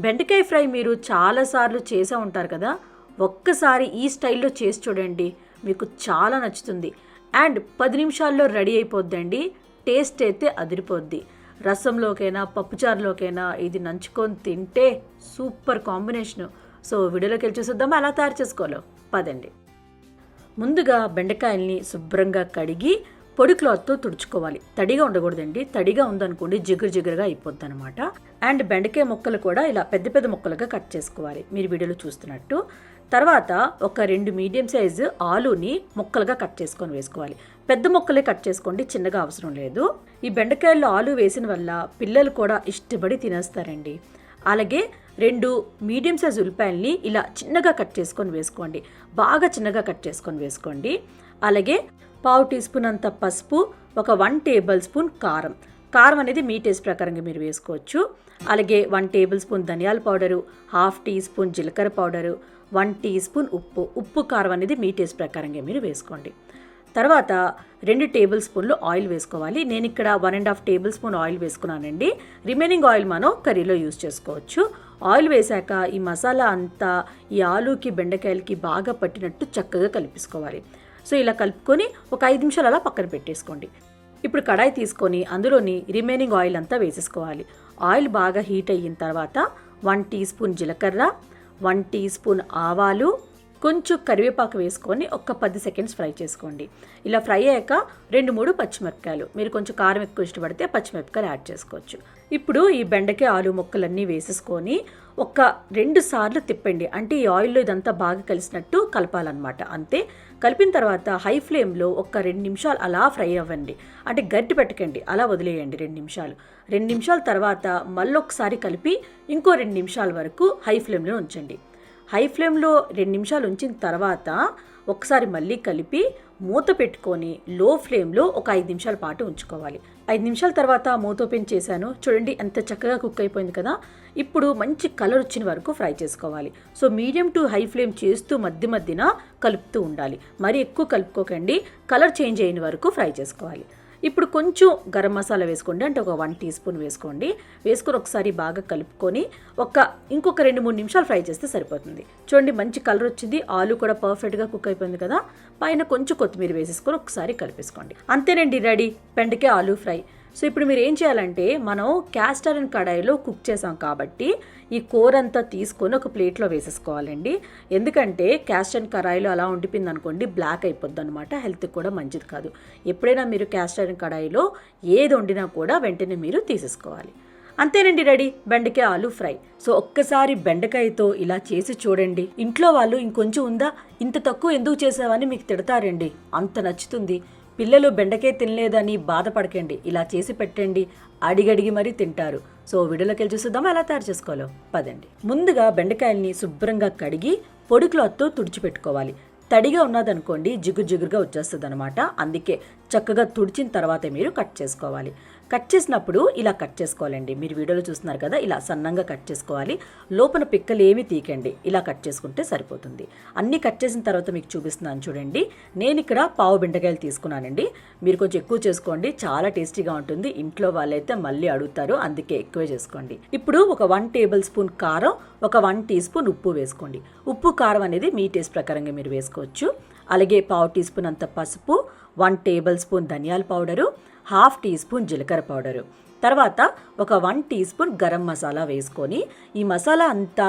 బెండకాయ ఫ్రై మీరు చాలాసార్లు చేసే ఉంటారు కదా ఒక్కసారి ఈ స్టైల్లో చేసి చూడండి. మీకు చాలా నచ్చుతుంది. అండ్ పది నిమిషాల్లో రెడీ అయిపోద్దండి. టేస్ట్ అయితే అదిరిపోద్ది. రసంలోకైనా పప్పుచారులోకైనా ఇది నంచుకొని తింటే సూపర్ కాంబినేషన్. సో వీడియోలోకి వెళ్ళి చూసేద్దాం. ఎలా తయారు చేసుకోవాలో. పదండి. ముందుగా బెండకాయల్ని శుభ్రంగా కడిగి పొడి క్లాత్తో తుడుచుకోవాలి. తడిగా ఉండకూడదండి. తడిగా ఉందనుకోండి జిగురు జిగురుగా అయిపోద్ది అనమాట అండ్ బెండకాయ ముక్కలు కూడా ఇలా పెద్ద పెద్ద ముక్కలుగా కట్ చేసుకోవాలి. మీరు వీడియోలో చూస్తున్నట్టు. తర్వాత ఒక రెండు మీడియం సైజు ఆలుని ముక్కలుగా కట్ చేసుకొని వేసుకోవాలి. పెద్ద ముక్కలే కట్ చేసుకోండి చిన్నగా అవసరం లేదు. ఈ బెండకాయల్లో ఆలు వేసిన వల్ల పిల్లలు కూడా ఇష్టపడి తినేస్తారండి. అలాగే రెండు మీడియం సైజ్ ఉల్లిపాయల్ని ఇలా చిన్నగా కట్ చేసుకొని వేసుకోండి. బాగా చిన్నగా కట్ చేసుకొని వేసుకోండి. అలాగే పావు టీ స్పూన్ అంత పసుపు ఒక వన్ టేబుల్ స్పూన్ కారం. కారం అనేది మీ టేస్ట్ ప్రకారంగా మీరు వేసుకోవచ్చు. అలాగే వన్ టేబుల్ స్పూన్ ధనియాల పౌడరు హాఫ్ టీ స్పూన్ జీలకర్ర పౌడరు వన్ టీ స్పూన్ ఉప్పు. ఉప్పు కారం అనేది మీ టేస్ట్ ప్రకారంగా మీరు వేసుకోండి. తర్వాత రెండు టేబుల్ స్పూన్లు ఆయిల్ వేసుకోవాలి. నేను ఇక్కడ one and half tablespoon oil వేసుకున్నానండి. రిమైనింగ్ ఆయిల్ మనం కర్రీలో యూస్ చేసుకోవచ్చు. ఆయిల్ వేశాక ఈ మసాలా అంతా ఈ ఆలూకి బెండకాయలకి బాగా పట్టినట్టు చక్కగా కలిపేసుకోవాలి. సో ఇలా కలుపుకొని ఒక ఐదు నిమిషాలు అలా పక్కన పెట్టేసుకోండి. ఇప్పుడు కడాయి తీసుకొని అందులోని రిమైనింగ్ ఆయిల్ అంతా వేసేసుకోవాలి. ఆయిల్ బాగా హీట్ అయిన తర్వాత వన్ టీ స్పూన్ జీలకర్ర వన్ టీ స్పూన్ ఆవాలు కొంచెం కరివేపాకు వేసుకొని ఒక పది సెకండ్స్ ఫ్రై చేసుకోండి. ఇలా ఫ్రై అయ్యాక రెండు మూడు పచ్చిమిరపకాయలు. మీరు కొంచెం కారం ఎక్కువ ఇష్టపడితే పచ్చిమిరపకాయలు యాడ్ చేసుకోవచ్చు. ఇప్పుడు ఈ బెండకాయ ఆలు ముక్కలన్నీ వేసేసుకొని ఒక రెండు సార్లు తిప్పండి. అంటే ఈ ఆయిల్లో ఇదంతా బాగా కలిసినట్టు కలపాలన్నమాట. అంతే కలిపిన తర్వాత హై ఫ్లేమ్లో ఒక రెండు నిమిషాలు అలా ఫ్రై అవ్వండి. అంటే గట్టి పెట్టకండి అలా వదిలేయండి రెండు నిమిషాలు. రెండు నిమిషాల తర్వాత మళ్ళొకసారి కలిపి ఇంకో రెండు నిమిషాల వరకు హై ఫ్లేమ్లో ఉంచండి. హై ఫ్లేమ్లో రెండు నిమిషాలు ఉంచిన తర్వాత ఒకసారి మళ్ళీ కలిపి మూత పెట్టుకొని లో ఫ్లేమ్లో ఒక ఐదు నిమిషాల పాటు ఉంచుకోవాలి. ఐదు నిమిషాల తర్వాత మూత ఓపెన్ చేశాను. చూడండి ఎంత చక్కగా కుక్ అయిపోయింది కదా. ఇప్పుడు మంచి కలర్ వచ్చిన వరకు ఫ్రై చేసుకోవాలి. So medium to high flame చేస్తూ మధ్య మధ్యన కలుపుతూ ఉండాలి. మరి ఎక్కువ కలుపుకోకండి. కలర్ చేంజ్ అయిన వరకు ఫ్రై చేసుకోవాలి. ఇప్పుడు కొంచెం గరం మసాలా వేసుకోండి. అంటే ఒక వన్ టీ స్పూన్ వేసుకోండి. వేసుకొని ఒకసారి బాగా కలుపుకొని ఒక ఇంకొక రెండు మూడు నిమిషాలు ఫ్రై చేస్తే సరిపోతుంది. చూడండి మంచి కలర్ వచ్చింది. ఆలు కూడా పర్ఫెక్ట్గా కుక్ అయిపోయింది కదా. పైన కొంచెం కొత్తిమీర వేసేసుకొని ఒకసారి కలిపేసుకోండి. అంతేనండి రెడీ. పెండకే ఆలు ఫ్రై. సో ఇప్పుడు మీరు ఏం చేయాలంటే మనం క్యాస్ట్ ఐరన్ కడాయిలో కుక్ చేసాం కాబట్టి ఈ కూర అంతా తీసుకొని ఒక ప్లేట్లో వేసేసుకోవాలండి. ఎందుకంటే క్యాస్ట్ ఐరన్ కడాయిలో అలా ఉండిపోయింది అనుకోండి బ్లాక్ అయిపోద్ది అనమాట హెల్త్కి కూడా మంచిది కాదు. ఎప్పుడైనా మీరు క్యాస్ట్ ఐరన్ కడాయిలో ఏది వండినా కూడా వెంటనే మీరు తీసేసుకోవాలి. అంతేనండి రెడీ? బెండకాయ ఆలు ఫ్రై. సో ఒక్కసారి బెండకాయతో ఇలా చేసి చూడండి. ఇంట్లో వాళ్ళు ఇంకొంచెం ఉందా? ఇంత తక్కువ ఎందుకు చేసావని మీకు తిడతారండి. అంత నచ్చుతుంది. పిల్లలు బెండకే తినలేదని బాధపడకండి ఇలా చేసి పెట్టండి అడిగడిగి మరీ తింటారు. సో వీడియోలోకి వెళ్ళి చూద్దాం ఎలా తయారు చేసుకోవాలో. పదండి. ముందుగా బెండకాయల్ని శుభ్రంగా కడిగి పొడి క్లాత్తో తుడిచిపెట్టుకోవాలి. తడిగా ఉన్నదనుకోండి జిగురు జిగురుగా వచ్చేస్తుంది అనమాట అందుకే చక్కగా తుడిచిన తర్వాతే మీరు కట్ చేసుకోవాలి. కట్ చేసినప్పుడు ఇలా కట్ చేసుకోవాలండి. మీరు వీడియోలో చూస్తున్నారు కదా ఇలా సన్నంగా కట్ చేసుకోవాలి. లోపల పిక్కలు ఏమి తీకండి ఇలా కట్ చేసుకుంటే సరిపోతుంది. అన్నీ కట్ చేసిన తర్వాత మీకు చూపిస్తున్నాను చూడండి. నేను ఇక్కడ పావు బెండకాయలు తీసుకున్నానండి. మీరు కొంచెం ఎక్కువ చేసుకోండి. చాలా టేస్టీగా ఉంటుంది. ఇంట్లో వాళ్ళైతే మళ్ళీ అడుగుతారు. అందుకే ఎక్కువే చేసుకోండి. ఇప్పుడు ఒక వన్ టేబుల్ స్పూన్ కారం ఒక వన్ టీ స్పూన్ ఉప్పు వేసుకోండి. ఉప్పు కారం అనేది మీ టేస్ట్ ప్రకారంగా మీరు వేసుకోవచ్చు. అలాగే పావు టీ స్పూన్ అంత పసుపు వన్ టేబుల్ స్పూన్ ధనియాల పౌడరు హాఫ్ టీ స్పూన్ జీలకర్ర పౌడరు. తర్వాత ఒక one teaspoon garam masala వేసుకొని ఈ మసాలా అంతా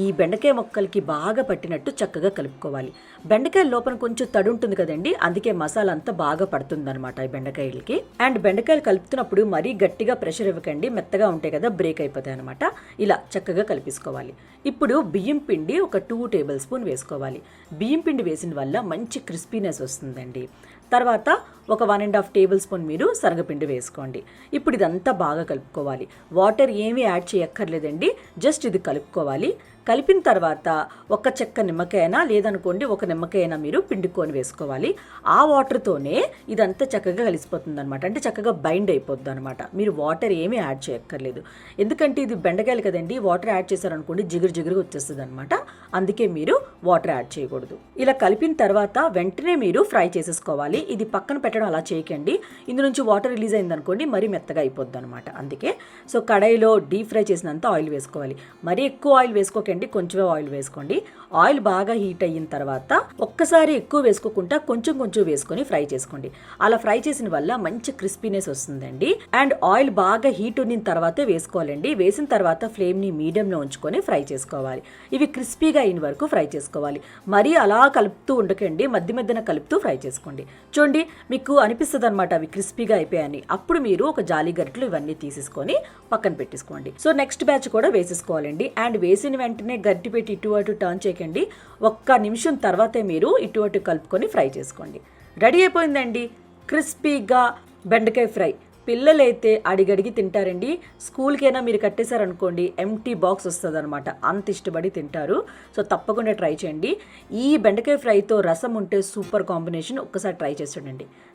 ఈ బెండకాయ మొక్కలకి బాగా పట్టినట్టు చక్కగా కలుపుకోవాలి. బెండకాయ లోపల కొంచెం తడి ఉంటుంది కదండి అందుకే మసాలా అంతా బాగా పడుతుంది అనమాట ఈ బెండకాయలకి. అండ్ బెండకాయలు కలుపుతున్నప్పుడు మరీ గట్టిగా ప్రెషర్ ఇవ్వకండి మెత్తగా ఉంటాయి కదా బ్రేక్ అయిపోతాయి అనమాట ఇలా చక్కగా కలిపేసుకోవాలి. ఇప్పుడు బియ్యం పిండి ఒక టూ టేబుల్ స్పూన్ వేసుకోవాలి. బియ్యం పిండి వేసిన వల్ల మంచి క్రిస్పీనెస్ వస్తుందండి. తర్వాత ఒక one and half tablespoon మీరు శనగపిండి వేసుకోండి. ఇప్పుడు ఇదంతా బాగా కలుపుకోవాలి. వాటర్ ఏమీ యాడ్ చేయక్కర్లేదండి. జస్ట్ ఇది కలుపుకోవాలి. కలిపిన తర్వాత ఒక చెక్క నిమ్మకాయనా లేదనుకోండి ఒక నిమ్మకాయనా మీరు పిండుకొని వేసుకోవాలి. ఆ వాటర్తోనే ఇదంతా చక్కగా కలిసిపోతుంది అనమాట అంటే చక్కగా బైండ్ అయిపోతుంది అనమాట మీరు వాటర్ ఏమీ యాడ్ చేయక్కర్లేదు. ఎందుకంటే ఇది బెండకాయలు కదండి వాటర్ యాడ్ చేశారనుకోండి జిగురు జిగురు వచ్చేస్తుంది అనమాట అందుకే మీరు వాటర్ యాడ్ చేయకూడదు. ఇలా కలిపిన తర్వాత వెంటనే మీరు ఫ్రై చేసేసుకోవాలి. ఇది పక్కన పెట్టడం అలా చేయకండి. ఇందు నుంచి వాటర్ రిలీజ్ అయిందనుకోండి మరీ మెత్తగా అయిపోద్ది అనమాట అందుకే సో కడాయిలో డీప్ ఫ్రై చేసినంత ఆయిల్ వేసుకోవాలి. మరీ ఎక్కువ ఆయిల్ వేసుకోకండి. కొంచెమే ఆయిల్ వేసుకోండి. ఆయిల్ బాగా హీట్ అయిన తర్వాత ఒక్కసారి ఎక్కువ వేసుకోకుండా కొంచెం కొంచెం వేసుకొని ఫ్రై చేసుకోండి. అలా ఫ్రై చేసిన వల్ల మంచి క్రిస్పీనెస్ వస్తుందండి. అండ్ ఆయిల్ బాగా హీట్ ఉన్న తర్వాతే వేసుకోవాలండి. వేసిన తర్వాత ఫ్లేమ్ని మీడియంలో ఉంచుకొని ఫ్రై చేసుకోవాలి. ఇవి క్రిస్పీగా అయిన వరకు ఫ్రై చేసుకోవాలి. మరీ అలా కలుపుతూ ఉండకండి. మధ్య మధ్యన కలుపుతూ ఫ్రై చేసుకోండి. చూడండి మీకు అనిపిస్తుంది అనమాట అవి క్రిస్పీగా అయిపోయాయని. అప్పుడు మీరు ఒక జాలి గరిటలు ఇవన్నీ తీసేసుకొని పక్కన పెట్టేసుకోండి. సో నెక్స్ట్ బ్యాచ్ కూడా వేసేసుకోవాలండి. అండ్ వేసిన వెంటనే గట్టి పెట్టి ఇటు అటు టర్న్ చేయకండి. ఒక్క నిమిషం తర్వాతే మీరు ఇటు అటు కలుపుకొని ఫ్రై చేసుకోండి. రెడీ అయిపోయిందండి? క్రిస్పీగా బెండకాయ ఫ్రై పిల్లలైతే అడిగడిగి తింటారండి. స్కూల్కైనా మీరు కట్టేశారనుకోండి ఎంటీ బాక్స్ వస్తుంది అనమాట అంత ఇష్టపడి తింటారు. సో తప్పకుండా ట్రై చేయండి. ఈ బెండకాయ ఫ్రైతో రసం ఉంటే సూపర్ కాంబినేషన్ ఒక్కసారి ట్రై చేసి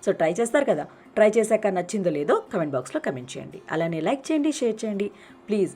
సో ట్రై చేస్తారు కదా? ట్రై చేశాక నచ్చిందో లేదో కమెంట్ బాక్స్లో కమెంట్ చేయండి. అలానే లైక్ చేయండి షేర్ చేయండి. ప్లీజ్